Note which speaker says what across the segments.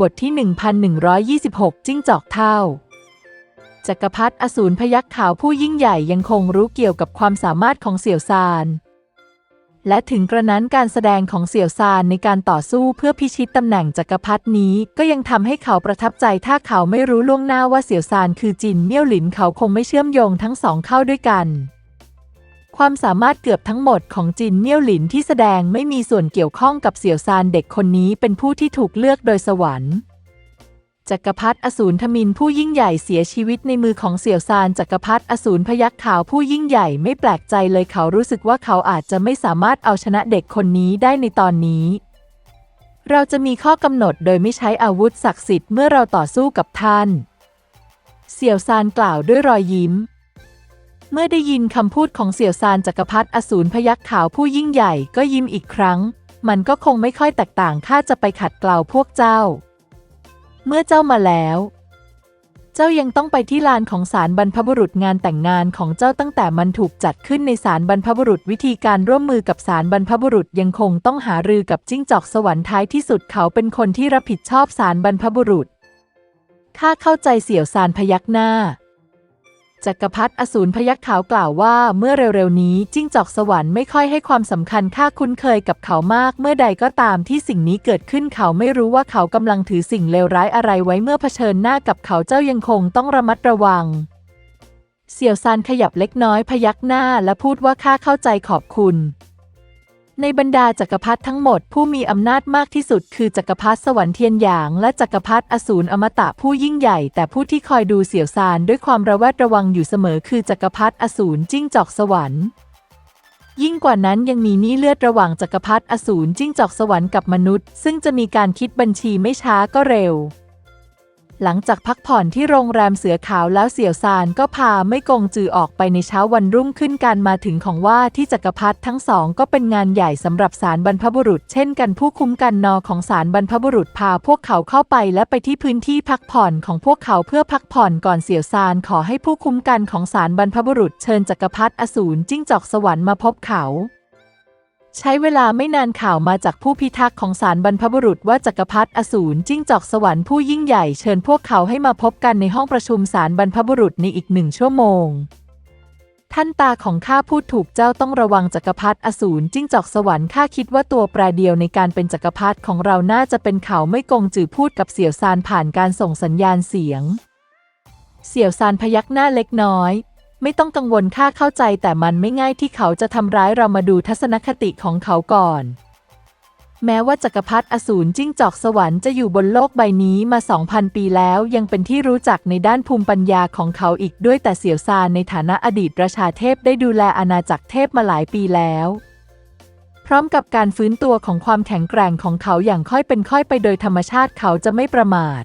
Speaker 1: บทที่ 1126 จิ้งจอกเท่า จักรพรรดิอสูรพยัคฆ์ขาวผู้ยิ่งใหญ่ยังคงรู้เกี่ยวกับความสามารถของเสี่ยวซาน และถึงกระนั้นการแสดงของเสี่ยวซานในการต่อสู้เพื่อพิชิตตำแหน่งจักรพรรดินี้ก็ยังทำให้เขาประทับใจถ้าเขาไม่รู้ล่วงหน้าว่าเสี่ยวซานคือจินเมี่ยวหลินเขาคงไม่เชื่อมโยงทั้งสองเข้าด้วยกัน ความสามารถเกือบทั้งหมดของจินเมี่ยวหลินที่แสดงไม่มีส่วนเกี่ยวข้องกับเสี่ยวซานเด็กคนนี้เป็นผู้ที่ถูกเลือกโดยสวรรค์จักรพรรดิอสูรทมินผู้ยิ่งใหญ่เสียชีวิตในมือของเสี่ยวซานจักรพรรดิอสูรพยัคฆ์ขาวผู้ยิ่งใหญ่ไม่แปลกใจเลยเขารู้สึกว่าเขาอาจจะไม่สามารถเอาชนะเด็กคนนี้ได้ในตอนนี้ เราจะมีข้อกำหนดโดยไม่ใช้อาวุธศักดิ์สิทธิ์เมื่อเราต่อสู้กับท่าน เสี่ยวซานกล่าวด้วยรอยยิ้ม เมื่อได้ยินคำพูดของเสี่ยวซานจักรพรรดิอสูรพยัคฆ์ขาวผู้ยิ่งใหญ่ก็ยิ้มอีกครั้ง มันก็คงไม่ค่อยแตกต่างข้าจะไปขัดเกลาพวกเจ้า เมื่อเจ้ามาแล้ว เจ้ายังต้องไปที่ลานของศาลบรรพบุรุษงานแต่งงานของเจ้าตั้งแต่มันถูกจัดขึ้นในศาลบรรพบุรุษวิธีการร่วมมือกับศาลบรรพบุรุษยังคงต้องหารือกับจิ้งจอกสวรรค์ท้ายที่สุดเขาเป็นคนที่รับผิดชอบศาลบรรพบุรุษข้าเข้าใจเสี่ยวซานพยักหน้า จักรพรรดิอสูรพยัคฆ์ขาวกล่าวว่าเมื่อเร็วๆนี้จิ้งจอกสวรรค์ไม่ค่อยให้ความสำคัญค่าคุ้นเคยกับเขามาก เมื่อใดก็ตามที่สิ่งนี้เกิดขึ้นเขาไม่รู้ว่าเขากำลังถือสิ่งเลวร้ายอะไรไว้เมื่อเผชิญหน้ากับเขาเจ้ายังคงต้องระมัดระวัง เสี่ยวซานขยับเล็กน้อยพยักหน้าและพูดว่าข้าเข้าใจขอบคุณ ในบรรดาจักรพรรดิทั้งหมดผู้มีอำนาจมากที่สุดคือจักรพรรดิสวรรค์เทียนหยาง และจักรพรรดิอสูรอมตะผู้ยิ่งใหญ่ แต่ผู้ที่คอยดูเสี่ยวซานด้วยความระแวดระวังอยู่เสมอคือจักรพรรดิอสูรจิ้งจอกสวรรค์ยิ่งกว่านั้นยังมีนี้เลือดระหว่างจักรพรรดิอสูรจิ้งจอกสวรรค์กับมนุษย์ ซึ่งจะมีการคิดบัญชีไม่ช้าก็เร็ว หลังจากพักผ่อนที่โรงแรมเสือขาวแล้วเสี่ยวซานก็พาไม่กงจือออกไปในเช้าวันรุ่งขึ้นการมาถึงของว่าที่จักรพรรดิทั้งสองก็เป็นงานใหญ่สำหรับศาลบรรพบุรุษ เช่นกันผู้คุ้มกันนอของศาลบรรพบุรุษพาพวกเขาเข้าไปและไปที่พื้นที่พักผ่อนของพวกเขาเพื่อพักผ่อนก่อนเสี่ยวซานขอให้ผู้คุ้มกันของศาลบรรพบุรุษเชิญจักรพรรดิอสูรจิ้งจอกสวรรค์มาพบเขา ใช้เวลาไม่นานข่าวมาจากผู้พิทักษ์ของศาลบรรพบุรุษว่าจักรพรรดิอสูรจิ้งจอกสวรรค์ผู้ยิ่งใหญ่เชิญพวกเขาให้มาพบกันในห้องประชุมศาลบรรพบุรุษในอีกหนึ่งชั่วโมง ท่านตาของข้าพูดถูกเจ้าต้องระวังจักรพรรดิอสูรจิ้งจอกสวรรค์ข้าคิดว่าตัวแปรเดียวในการเป็นจักรพรรดิของเราน่าจะเป็นเขาไม่กงจือพูดกับเสี่ยวซานผ่านการส่งสัญญาณเสียง เสี่ยวซานพยักหน้าเล็กน้อย ไม่ต้องกังวลข้าเข้าใจแต่มันไม่ง่ายที่เขาจะทำร้ายเรามาดูทัศนคติของเขาก่อน แม้ว่าจักรพรรดิอสูรจิ้งจอกสวรรค์จะอยู่บนโลกใบนี้มา 2,000 ปีแล้วยังเป็นที่รู้จักในด้านภูมิปัญญาของเขาอีกด้วยแต่เสี่ยวซานในฐานะอดีตประชาเทพได้ดูแลอาณาจักรเทพมาหลายปีแล้วพร้อมกับการฟื้นตัวของความแข็งแกร่งของเขาอย่างค่อยเป็นค่อยไปโดยธรรมชาติเขาจะไม่ประมาท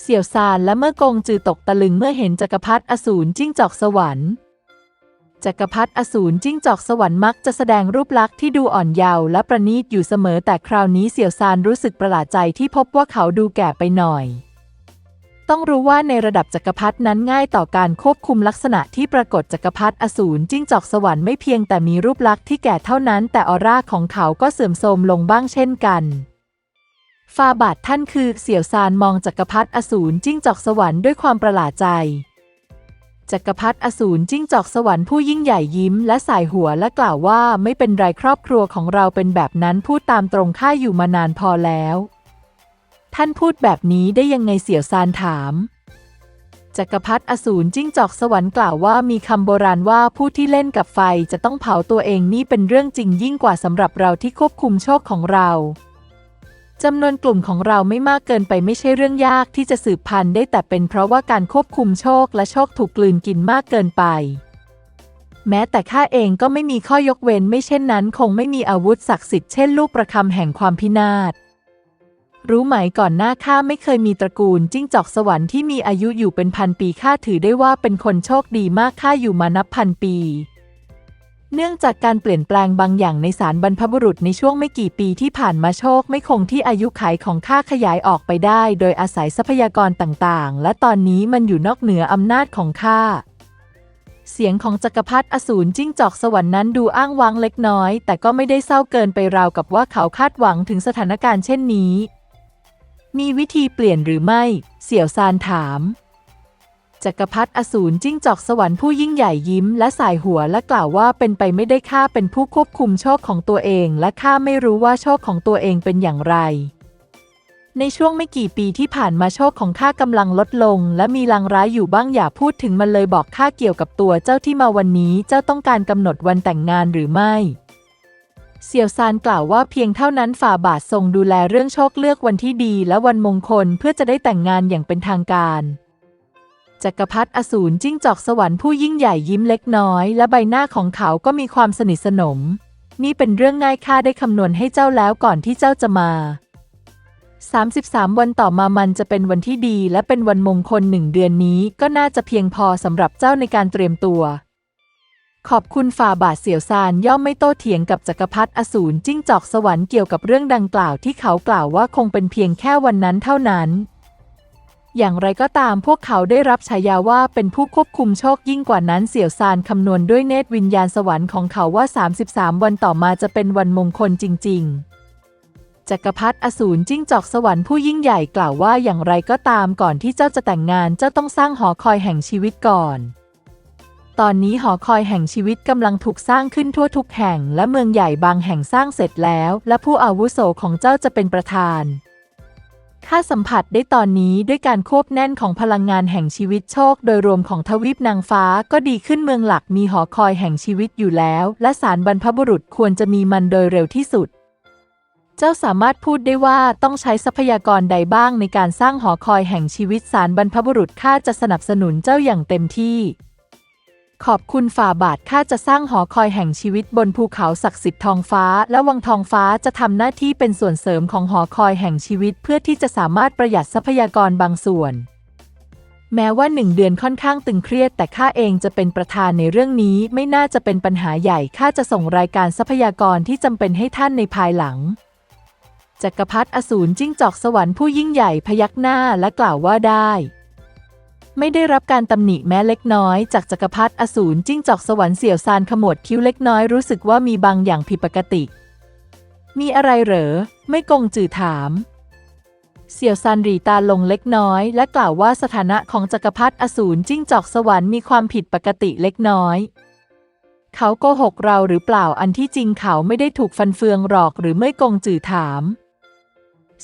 Speaker 1: เสี่ยวซานและเมื่อกงจือตกตะลึงเมื่อเห็นจักรพรรดิอสูรจิ้งจอกสวรรค์จักรพรรดิอสูรจิ้งจอกสวรรค์มักจะแสดงรูปลักษณ์ที่ดูอ่อนเยาว์และประณีตอยู่เสมอแต่คราวนี้เสี่ยวซานรู้สึกประหลาดใจที่พบว่าเขาดูแก่ไปหน่อย ต้องรู้ว่าในระดับจักรพรรดินั้นง่ายต่อการควบคุมลักษณะที่ปรากฏจักรพรรดิอสูรจิ้งจอกสวรรค์ไม่เพียงแต่มีรูปลักษณ์ที่แก่เท่านั้น แต่ออร่าของเขาก็เสื่อมโทรมลงบ้างเช่นกัน ฟาบาทท่านคือเสี่ยวซานมองจักรพรรดิอสูรจิ้งจอกสวรรค์ด้วยความประหลาดใจ จักรพรรดิอสูรจิ้งจอกสวรรค์ผู้ยิ่งใหญ่ยิ้มและสายหัวและกล่าวว่าไม่เป็นไรครอบครัวของเราเป็นแบบนั้นพูดตามตรงข้าอยู่มานานพอแล้ว ท่านพูดแบบนี้ได้ยังไงเสี่ยวซานถามจักรพรรดิอสูรจิ้งจอกสวรรค์กล่าวว่ามีคำโบราณว่าผู้ที่เล่นกับไฟจะต้องเผาตัวเองนี่เป็นเรื่องจริงยิ่งกว่าสำหรับเราที่ควบคุมโชคของเรา จำนวนกลุ่มของเราไม่มากเกินไปไม่ใช่เรื่องยากที่จะสืบพันธุ์ได้แต่เป็นเพราะว่าการควบคุมโชคและโชคถูกกลืนกินมากเกินไป แม้แต่ข้าเองก็ไม่มีข้อยกเว้นไม่เช่นนั้น คงไม่มีอาวุธศักดิ์สิทธิ์เช่นลูกประคำแห่งความพินาศรู้ไหมก่อนหน้าข้าไม่เคยมีตระกูลจิ้งจอกสวรรค์ที่มีอายุอยู่เป็นพันปีข้าถือได้ว่าเป็นคนโชคดีมากข้าอยู่มานับพันปี เนื่องจากการเปลี่ยนแปลงบางอย่างในสารบรรพบุรุษในช่วงไม่กี่ปีที่ผ่านมาโชคไม่คงที่อายุขัยของข้าขยายออกไปได้ โดยอาศัยทรัพยากรต่างๆ และตอนนี้มันอยู่นอกเหนืออำนาจของข้าเสียงของจักรพรรดิอสูรจิ้งจอกสวรรค์นั้นดูอ้างว้างเล็กน้อย แต่ก็ไม่ได้เศร้าเกินไปราวกับว่าเขาคาดหวังถึงสถานการณ์เช่นนี้ มีวิธีเปลี่ยนหรือไม่ เสี่ยวซานถาม จักรพรรดิอสูรจิ้งจอกสวรรค์ผู้ยิ่งใหญ่ยิ้มและสายหัวและกล่าวว่าเป็นไปไม่ได้ข้าเป็นผู้ควบคุมโชคของตัวเองและข้าไม่รู้ว่าโชคของตัวเองเป็นอย่างไร ในช่วงไม่กี่ปีที่ผ่านมาโชคของข้ากำลังลดลง และมีลางร้ายอยู่บ้างอย่าพูดถึงมันเลยบอกข้าเกี่ยวกับตัวเจ้าที่มาวันนี้เจ้าต้องการกำหนดวันแต่งงานหรือไม่เสี่ยวซานกล่าวว่าเพียงเท่านั้นฝ่าบาททรงดูแลเรื่องโชคเลือกวันที่ดีและวันมงคลเพื่อจะได้แต่งงานอย่างเป็นทางการ จักรพรรดิอสูรจิ้งจอกสวรรค์ผู้ยิ่งใหญ่ยิ้มเล็กน้อย และใบหน้าของเขาก็มีความสนิทสนม นี่เป็นเรื่องง่ายข้าได้คำนวณให้เจ้าแล้วก่อนที่เจ้าจะมา 33 วันต่อมามันจะเป็นวันที่ดีและเป็นวันมงคลหนึ่งเดือนนี้ก็น่าจะเพียงพอสำหรับเจ้าในการเตรียมตัว ขอบคุณฝ่าบาทเสี่ยวซานย่อมไม่โต้เถียงกับจักรพรรดิอสูรจิ้งจอกสวรรค์เกี่ยวกับเรื่องดังกล่าวที่เขากล่าวว่าคงเป็นเพียงแค่วันนั้นเท่านั้น อย่างไรก็ตามพวกเขาได้รับฉายาว่าเป็นผู้ควบคุมโชคยิ่งกว่านั้นเสี่ยวซานคำนวณด้วยเนตรวิญญาณสวรรค์ของเขาว่า 33 วันต่อมาจะเป็นวันมงคลจริง ๆ จักรพรรดิอสูรจิ้งจอกสวรรค์ผู้ยิ่งใหญ่กล่าวว่าอย่างไรก็ตามก่อนที่เจ้าจะแต่งงานเจ้าต้องสร้างหอคอยแห่งชีวิตก่อน ตอนนี้หอคอยแห่งชีวิตกำลังถูกสร้างขึ้นทั่วทุกแห่ง และเมืองใหญ่บางแห่งสร้างเสร็จแล้ว และผู้อาวุโสของเจ้าจะเป็นประธาน ข้าสัมผัสได้ตอนนี้ด้วยการควบแน่นของพลังงานแห่งชีวิตโชค โดยรวมของทวีปนางฟ้าก็ดีขึ้นเมืองหลักมีหอคอยแห่งชีวิตอยู่แล้ว และสารบรรพบุรุษควรจะมีมันโดยเร็วที่สุด เจ้าสามารถพูดได้ว่าต้องใช้ทรัพยากรใดบ้างในการสร้างหอคอยแห่งชีวิตสารบรรพบุรุษข้าจะสนับสนุนเจ้าอย่างเต็มที่ ขอบคุณฝ่าบาทข้าจะสร้างหอคอยแห่งชีวิตบนภูเขาศักดิ์สิทธิ์ทองฟ้า และวังทองฟ้าจะทำหน้าที่เป็นส่วนเสริมของหอคอยแห่งชีวิตเพื่อที่จะสามารถประหยัดทรัพยากรบางส่วน แม้ว่าหนึ่งเดือนค่อนข้างตึงเครียด แต่ข้าเองจะเป็นประธานในเรื่องนี้ไม่น่าจะเป็นปัญหาใหญ่ข้าจะส่งรายการทรัพยากรที่จำเป็นให้ท่านในภายหลังจักรพรรดิอสูรจิ้งจอกสวรรค์ผู้ยิ่งใหญ่พยักหน้าและกล่าวว่าได้ ไม่ได้รับการตำหนิแม้เล็กน้อย จากจักรพรรดิอสูรจิ้งจอกสวรรค์เสี่ยวซานขมวดคิ้วเล็กน้อยรู้สึกว่ามีบางอย่างผิดปกติ มีอะไรเหรอ ไม่กงจื่อถาม เสี่ยวซานหรีตาลงเล็กน้อย และกล่าวว่าสถานะของจักรพรรดิอสูรจิ้งจอกสวรรค์มีความผิดปกติเล็กน้อยเขาโกหกเราหรือเปล่าอันที่จริงเขาไม่ได้ถูกฟันเฟืองหรอกหรือไม่กงจื่อถาม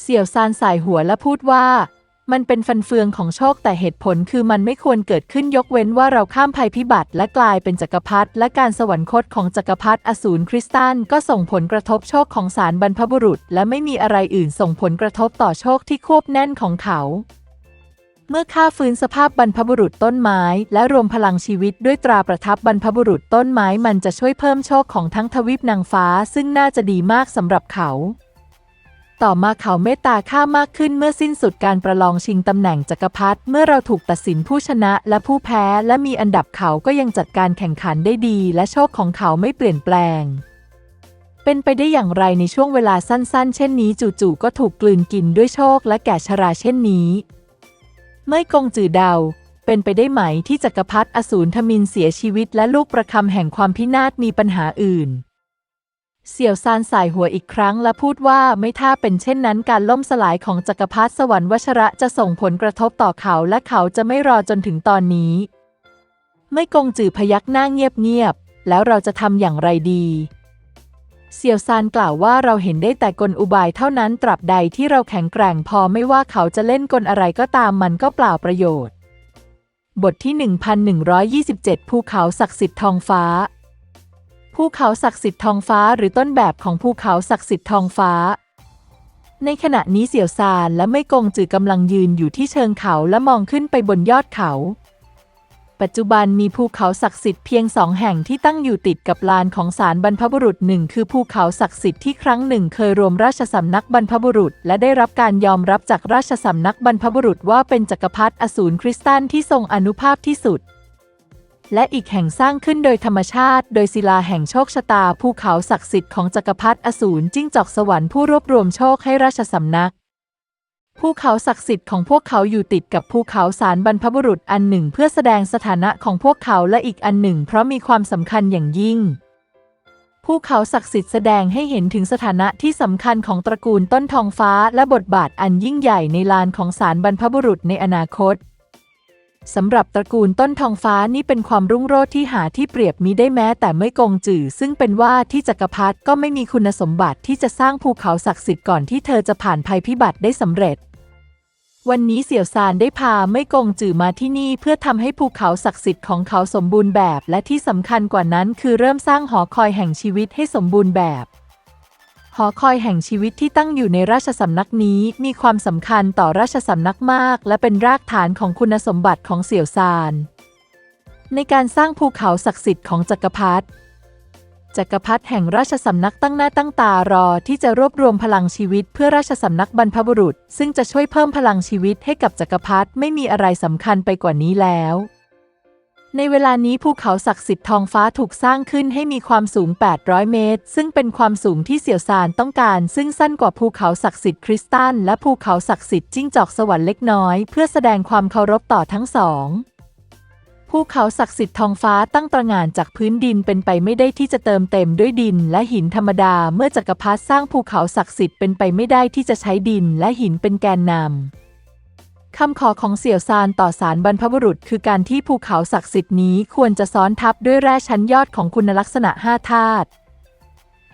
Speaker 1: เสี่ยวซานสายหัวและพูดว่า มันเป็นฟันเฟืองของโชคแต่เหตุผลคือมันไม่ควรเกิดขึ้นยกเว้นว่าเราข้ามภัยพิบัติและกลายเป็นจักรพรรดิและการสวรรคตของจักรพรรดิอสูรคริสตัลก็ส่งผลกระทบโชคของสารบรรพบุรุษ และไม่มีอะไรอื่นส่งผลกระทบต่อโชคที่ควบแน่นของเขาเมื่อข้าฟื้นสภาพบรรพบุรุษต้นไม้ และรวมพลังชีวิตด้วยตราประทับบรรพบุรุษต้นไม้มันจะช่วยเพิ่มโชคของทั้งทวีปนางฟ้า ซึ่งน่าจะดีมากสำหรับเขา ต่อมาเขาเมตตาข้ามากขึ้นเมื่อสิ้นสุดการประลองชิงตำแหน่งจักรพรรดิเมื่อเราถูกตัดสินผู้ชนะและผู้แพ้และมีอันดับเขาก็ยังจัดการแข่งขันได้ดี และโชคของเขาไม่เปลี่ยนแปลง เป็นไปได้อย่างไรในช่วงเวลาสั้นๆ เช่นนี้จู่ๆก็ถูกกลืนกินด้วยโชคและแก่ชราเช่นนี้ไม่กงจือเดาเป็นไปได้ไหมที่จักรพรรดิอสูรทมินเสียชีวิตและลูกประคำแห่งความพินาศมีปัญหาอื่น เสี่ยวซานสายหัวอีกครั้งและพูดว่าไม่ถ้าเป็นเช่นนั้นการล่มสลายของจักรพรรดิสวรรค์วชระจะส่งผลกระทบต่อเขาและเขาจะไม่รอจนถึงตอนนี้ ไม่กงจือพยักหน้าเงียบๆแล้วเราจะทำอย่างไรดี เสี่ยวซานกล่าวว่าเราเห็นได้แต่กลอุบายเท่านั้นตราบใดที่เราแข็งแกร่งพอไม่ว่าเขาจะเล่นกลอะไรก็ตามมันก็เปล่าประโยชน์ บทที่ 1127 ภูเขาศักดิ์สิทธิ์ทองฟ้า ภูเขาศักดิ์สิทธิ์ทองฟ้าหรือต้นแบบของภูเขาศักดิ์สิทธิ์ทองฟ้า ในขณะนี้เสี่ยวซานและไม่กงจือกำลังยืนอยู่ที่เชิงเขาและมองขึ้นไปบนยอดเขา ปัจจุบันมีภูเขาศักดิ์สิทธิ์เพียงสองแห่งที่ตั้งอยู่ติดกับลานของศาลบรรพบุรุษหนึ่งคือภูเขาศักดิ์สิทธิ์ที่ครั้งหนึ่งเคยรวมราชสำนักบรรพบุรุษ และได้รับการยอมรับจากราชสำนักบรรพบุรุษว่าเป็นจักรพรรดิอสูรคริสตัลที่ทรงอนุภาพที่สุด และอีกแห่งสร้างขึ้นโดยธรรมชาติ โดยศิลาแห่งโชคชะตาภูเขาศักดิ์สิทธิ์ของจักรพรรดิอสูรจิ้งจอกสวรรค์ผู้รวบรวมโชคให้ราชสำนักภูเขาศักดิ์สิทธิ์ของพวกเขาอยู่ติดกับภูเขาสารบรรพบุรุษอันหนึ่งเพื่อแสดงสถานะของพวกเขาและอีกอันหนึ่ง เพราะมีความสำคัญอย่างยิ่ง ภูเขาศักดิ์สิทธิ์แสดงให้เห็นถึงสถานะที่สำคัญของตระกูลต้นทองฟ้าและบทบาทอันยิ่งใหญ่ในลานของศาลบรรพบุรุษในอนาคต สำหรับตระกูลต้นทองฟ้านี่เป็นความรุ่งโรจน์ที่หาที่เปรียบมิได้แม้แต่ไม่กงจื่อซึ่งเป็นว่าที่จักรพรรดิก็ไม่มีคุณสมบัติที่จะสร้างภูเขาศักดิ์สิทธิ์ก่อนที่เธอจะผ่านภัยพิบัติได้สำเร็จ วันนี้เสี่ยวซานได้พาไม่กงจื่อมาที่นี่เพื่อทำให้ภูเขาศักดิ์สิทธิ์ของเขาสมบูรณ์แบบ และที่สำคัญกว่านั้นคือเริ่มสร้างหอคอยแห่งชีวิตให้สมบูรณ์แบบ หอคอยแห่งชีวิตที่ตั้งอยู่ในราชสำนักนี้มีความสำคัญต่อราชสำนักมาก และเป็นรากฐานของคุณสมบัติของเสี่ยวซาน ในการสร้างภูเขาศักดิ์สิทธิ์ของจักรพรรดิจักรพรรดิแห่งราชสำนักตั้งหน้าตั้งตารอที่จะรวบรวมพลังชีวิตเพื่อราชสำนักบรรพบุรุษ ซึ่งจะช่วยเพิ่มพลังชีวิตให้กับจักรพรรดิไม่มีอะไรสำคัญไปกว่านี้แล้ว ในเวลานี้ภูเขาศักดิ์สิทธิ์ทองฟ้าถูกสร้างขึ้นให้มีความสูง 800 เมตร ซึ่งเป็นความสูงที่เสี่ยวซานต้องการ ซึ่งสั้นกว่าภูเขาศักดิ์สิทธิ์คริสตัลและภูเขาศักดิ์สิทธิ์จิ้งจอกสวรรค์เล็กน้อย เพื่อแสดงความเคารพต่อทั้งสองภูเขาศักดิ์สิทธิ์ทองฟ้าตั้งตระหง่านจากพื้นดินเป็นไปไม่ได้ที่จะเติมเต็มด้วยดินและหินธรรมดา เมื่อจักรพรรดิสร้างภูเขาศักดิ์สิทธิ์เป็นไปไม่ได้ที่จะใช้ดินและหินเป็นแกนนำ คำขอของเสี่ยวซานต่อสารบรรพบุรุษ คือการที่ภูเขาศักดิ์สิทธิ์นี้ควรจะซ้อนทับด้วยแร่ชั้นยอดของคุณลักษณะห้าธาตุ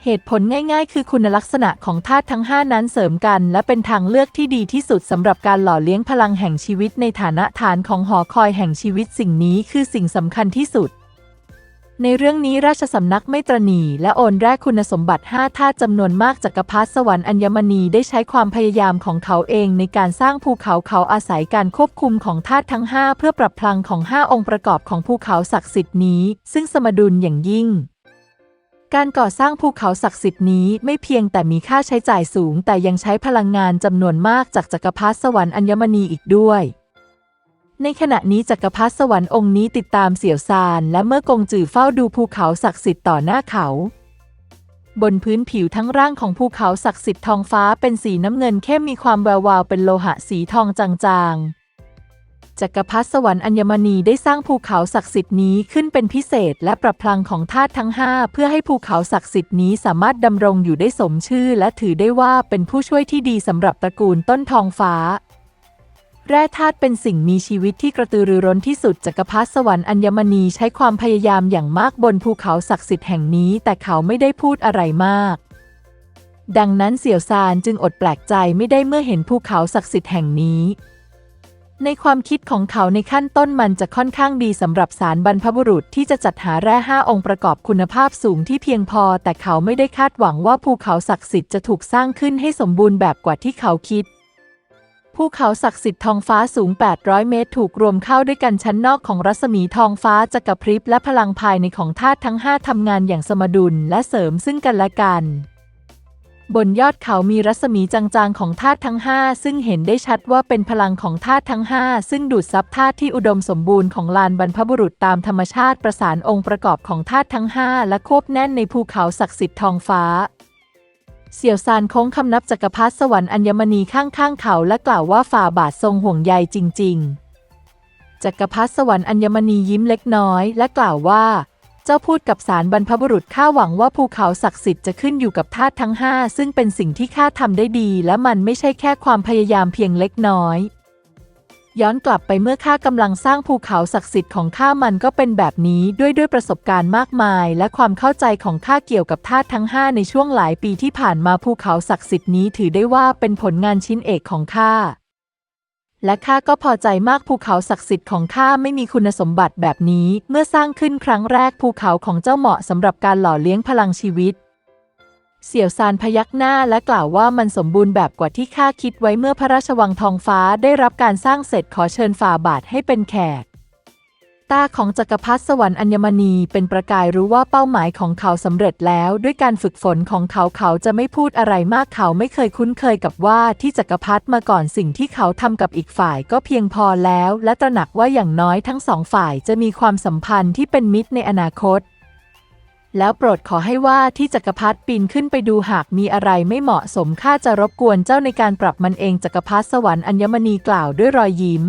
Speaker 1: เหตุผลง่ายๆ คือคุณลักษณะของธาตุทั้ง 5 นั้นเสริมกัน และเป็นทางเลือกที่ดีที่สุดสำหรับการหล่อเลี้ยงพลังแห่งชีวิตในฐานะฐานของหอคอยแห่งชีวิตสิ่งนี้คือสิ่งสำคัญที่สุด ในเรื่องนี้ราชสำนักไม่ตรณีและโอนแรกคุณสมบัติ 5 ธาตุจำนวนมากจักรพรรดิสวรรค์อัญมณีได้ใช้ความพยายามของเขาเองในการสร้างภูเขาเขาอาศัยการควบคุมของธาตุทั้ง 5 เพื่อปรับพลังของ 5 องค์ประกอบของภูเขาศักดิ์สิทธิ์นี้ ซึ่งสมดุลอย่างยิ่ง การก่อสร้างภูเขาศักดิ์สิทธิ์นี้ไม่เพียงแต่มีค่าใช้จ่ายสูง แต่ยังใช้พลังงานจำนวนมากจากจักรพรรดิสวรรค์อัญมณีอีกด้วย ในขณะนี้จักรพรรดิสวรรค์องค์นี้ติดตามเสี่ยวซาน และเมื่อกงจือเฝ้าดูภูเขาศักดิ์สิทธิ์ต่อหน้าเขา บนพื้นผิวทั้งร่างของภูเขาศักดิ์สิทธิ์ทองฟ้าเป็นสีน้ำเงินเข้มมีความแวววาวเป็นโลหะสีทองจางๆ จักรพรรดิสวรรค์อัญมณีได้สร้างภูเขาศักดิ์สิทธิ์นี้ขึ้นเป็นพิเศษและปรับพลังของธาตุทั้ง 5 เพื่อให้ภูเขาศักดิ์สิทธิ์นี้สามารถดำรงอยู่ได้สมชื่อ และถือได้ว่าเป็นผู้ช่วยที่ดีสำหรับตระกูลต้นทองฟ้า แร่ธาตุเป็นสิ่งมีชีวิตที่กระตือรือร้นที่สุดจักรพรรดิสวรรค์อัญมณีใช้ความพยายามอย่างมากบนภูเขาศักดิ์สิทธิ์แห่งนี้ แต่เขาไม่ได้พูดอะไรมาก ดังนั้นเสี่ยวซานจึงอดแปลกใจไม่ได้เมื่อเห็นภูเขาศักดิ์สิทธิ์แห่งนี้ ในความคิดของเขาในขั้นต้นมันจะค่อนข้างดีสำหรับสารบรรพบุรุษที่จะจัดหาแร่ห้าองค์ประกอบคุณภาพสูงที่เพียงพอ แต่เขาไม่ได้คาดหวังว่าภูเขาศักดิ์สิทธิ์จะถูกสร้างขึ้นให้สมบูรณ์แบบกว่าที่เขาคิด ภูเขาศักดิ์สิทธิ์ทองฟ้าสูง 800 เมตร ถูกรวมเข้าด้วยกันชั้นนอกของรัศมีทองฟ้าจะกระพริบและพลังภายในของธาตุทั้ง 5 ทำงานอย่างสมดุลและเสริมซึ่งกันและกัน บนยอดเขามีรัศมีจางๆของธาตุทั้ง 5 ซึ่งเห็นได้ชัดว่าเป็นพลังของธาตุทั้ง 5 ซึ่งดูดซับธาตุที่อุดมสมบูรณ์ของลานบรรพบุรุษตามธรรมชาติประสานองค์ประกอบของธาตุทั้ง 5 และควบแน่นในภูเขาศักดิ์สิทธิ์ทองฟ้า เสี่ยวซานโค้งคำนับจักรพรรดิสวรรค์อัญมณีข้างๆเขาและกล่าวว่าฝ่าบาททรงห่วงใยจริง ๆ จักรพรรดิสวรรค์อัญมณียิ้มเล็กน้อยและกล่าวว่า เจ้าพูดกับสารบรรพบุรุษข้าหวังว่าภูเขาศักดิ์สิทธิ์จะขึ้นอยู่กับธาตุทั้งห้าซึ่งเป็นสิ่งที่ข้าทำได้ดี และมันไม่ใช่แค่ความพยายามเพียงเล็กน้อย ย้อนกลับไปเมื่อข้ากำลังสร้างภูเขาศักดิ์สิทธิ์ของข้ามันก็เป็นแบบนี้ด้วยด้วยประสบการณ์มากมาย และความเข้าใจของข้าเกี่ยวกับธาตุทั้ง 5 ในช่วงหลายปีที่ผ่านมาภูเขาศักดิ์สิทธิ์นี้ถือได้ว่าเป็นผลงานชิ้นเอกของข้าและข้าก็พอใจมากภูเขาศักดิ์สิทธิ์ของข้าไม่มีคุณสมบัติแบบนี้ เมื่อสร้างขึ้นครั้งแรกภูเขาของเจ้าเหมาะสำหรับการหล่อเลี้ยงพลังชีวิต เสี่ยวซานพยักหน้าและกล่าวว่ามันสมบูรณ์แบบกว่าที่ข้าคิดไว้เมื่อพระราชวังทองฟ้าได้รับการสร้างเสร็จขอเชิญฝ่าบาทให้เป็นแขก ตาของจักรพรรดิสวรรค์อัญมณีเป็นประกายรู้ว่าเป้าหมายของเขาสำเร็จแล้วด้วยการฝึกฝนของเขาเขาจะไม่พูดอะไรมากเขาไม่เคยคุ้นเคยกับว่าที่จักรพรรดิมาก่อนสิ่งที่เขาทำกับอีกฝ่ายก็เพียงพอแล้ว และตระหนักว่าอย่างน้อยทั้งสองฝ่ายจะมีความสัมพันธ์ที่เป็นมิตรในอนาคต แล้วโปรดขอให้ว่าที่จักรพรรดิปีนขึ้นไปดูหากมีอะไรไม่เหมาะสมข้าจะรบกวนเจ้าในการปรับมันเองจักรพรรดิสวรรค์อัญมณีกล่าวด้วยรอยยิ้ม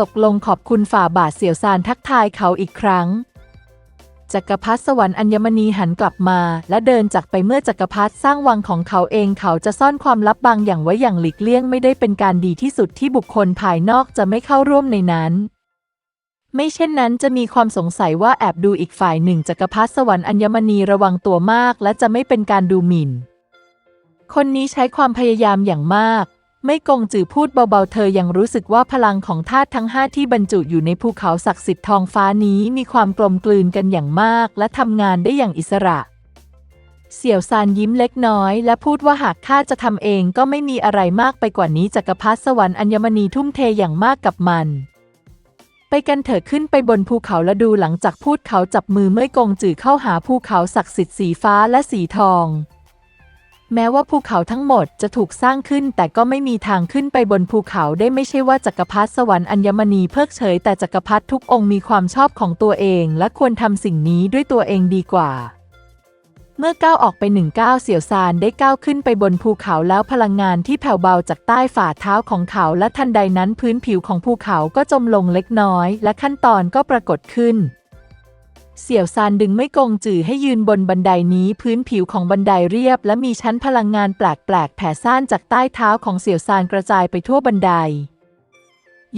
Speaker 1: ตกลงขอบคุณฝ่าบาทเสี่ยวซานทักทายเขาอีกครั้งจักรพรรดิสวรรค์อัญมณีหันกลับมา และเดินจากไปเมื่อจักรพรรดิสร้างวังของเขาเองเขาจะซ่อนความลับบางอย่างไว้อย่างหลีกเลี่ยงไม่ได้เป็นการดีที่สุดที่บุคคลภายนอกจะไม่เข้าร่วมในนั้น ไม่เช่นนั้นจะมีความสงสัยว่าแอบดูอีกฝ่ายหนึ่งจักรพรรดิสวรรค์อัญมณีระวังตัวมาก และจะไม่เป็นการดูหมิ่น คนนี้ใช้ความพยายามอย่างมาก ไม่กงจือพูดเบาๆ เธอยังรู้สึกว่าพลังของธาตุทั้งห้าที่บรรจุอยู่ในภูเขาศักดิ์สิทธิ์ทองฟ้านี้มีความกลมกลืนกันอย่างมาก และทำงานได้อย่างอิสระ เสี่ยวซานยิ้มเล็กน้อย และพูดว่าหากข้าจะทำเองก็ไม่มีอะไรมากไปกว่านี้จักรพรรดิสวรรค์อัญมณีทุ่มเทอย่างมากกับมัน ไปกันเถอะขึ้นไปบนภูเขาและดูหลังจากพูดเขาจับมือเมื่อยกงจือเข้าหาภูเขาศักดิ์สิทธิ์สีฟ้าและสีทอง แม้ว่าภูเขาทั้งหมดจะถูกสร้างขึ้น แต่ก็ไม่มีทางขึ้นไปบนภูเขาได้ไม่ใช่ว่าจักรพรรดิสวรรค์อัญมณีเพิกเฉยแต่จักรพรรดิทุกองค์มีความชอบของตัวเอง และควรทำสิ่งนี้ด้วยตัวเองดีกว่า เมื่อก้าวออกไปหนึ่งก้าวเสี่ยวซานได้ก้าวขึ้นไปบนภูเขาแล้วพลังงานที่แผ่วเบาจากใต้ฝ่าเท้าของเขาและทันใดนั้นพื้นผิวของภูเขาก็จมลงเล็กน้อย และขั้นตอนก็ปรากฏขึ้น เสี่ยวซานดึงไม่กงจือให้ยืนบนบันไดนี้ พื้นผิวของบันไดเรียบ และมีชั้นพลังงานแปลกๆแผ่ซ่านจากใต้เท้าของเสี่ยวซานกระจายไปทั่วบันได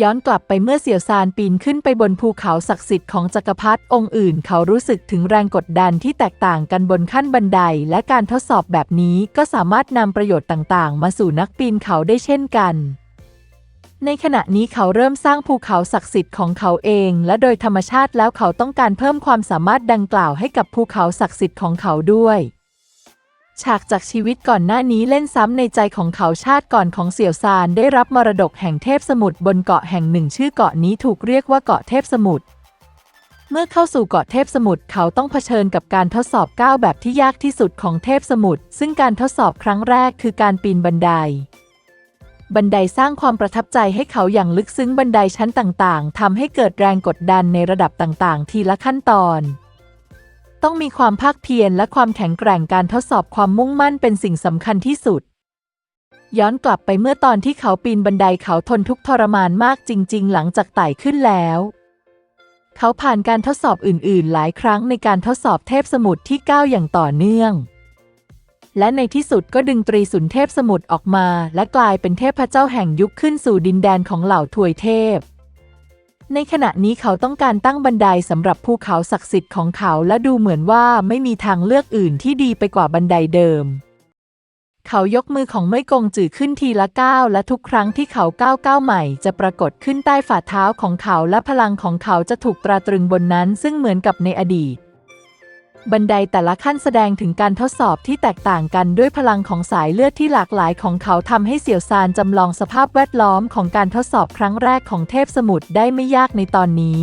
Speaker 1: ย้อนกลับไปเมื่อเสี่ยวซานปีนขึ้นไปบนภูเขาศักดิ์สิทธิ์ของจักรพรรดิองค์อื่น เขารู้สึกถึงแรงกดดันที่แตกต่างกันบนขั้นบันได และการทดสอบแบบนี้ก็สามารถนำประโยชน์ต่างๆ มาสู่นักปีนเขาได้เช่นกัน ในขณะนี้เขาเริ่มสร้างภูเขาศักดิ์สิทธิ์ของเขาเอง และโดยธรรมชาติแล้วเขาต้องการเพิ่มความสามารถดังกล่าวให้กับภูเขาศักดิ์สิทธิ์ของเขาด้วย ฉากจากชีวิตก่อนหน้านี้เล่นซ้ำในใจของเขาชาติก่อนของเสี่ยวซานได้รับมรดกแห่งเทพสมุทรบนเกาะแห่งหนึ่งชื่อเกาะนี้ถูกเรียกว่าเกาะเทพสมุทรเมื่อเข้าสู่เกาะเทพสมุทรเขาต้องเผชิญกับการทดสอบก้าวแบบที่ยากที่สุดของเทพสมุทรซึ่งการทดสอบครั้งแรกคือการปีนบันได บันไดสร้างความประทับใจให้เขาอย่างลึกซึ้งบันไดชั้นต่างๆทำให้เกิดแรงกดดันในระดับต่างๆ ทีละขั้นตอน ต้องมีความภาคเพียรและความแข็งแกร่งการทดสอบความมุ่งมั่นเป็นสิ่งสำคัญที่สุด ย้อนกลับไปเมื่อตอนที่เขาปีนบันไดเขาทนทุกข์ทรมานมากจริง ๆ หลังจากไต่ขึ้นแล้ว เขาผ่านการทดสอบอื่น ๆ หลายครั้งในการทดสอบเทพสมุทรที่ก้าวอย่างต่อเนื่อง และในที่สุดก็ดึงตรีสุนเทพสมุทรออกมา และกลายเป็นเทพเจ้าแห่งยุคขึ้นสู่ดินแดนของเหล่าทวยเทพ ในขณะนี้เขาต้องการตั้งบันไดสำหรับภูเขาศักดิ์สิทธิ์ของเขาและดูเหมือนว่าไม่มีทางเลือกอื่นที่ดีไปกว่าบันไดเดิม เขายกมือของเม่ยกงจือขึ้นทีละก้าวและทุกครั้งที่เขาก้าวก้าวใหม่จะปรากฏขึ้นใต้ฝ่าเท้าของเขาและพลังของเขาจะถูกตราตรึงบนนั้นซึ่งเหมือนกับในอดีต บันไดแต่ละขั้นแสดงถึงการทดสอบที่แตกต่างกันด้วยพลังของสายเลือดที่หลากหลายของเขาทำให้เสี่ยวซานจำลองสภาพแวดล้อมของการทดสอบครั้งแรกของเทพสมุทรได้ไม่ยากในตอนนี้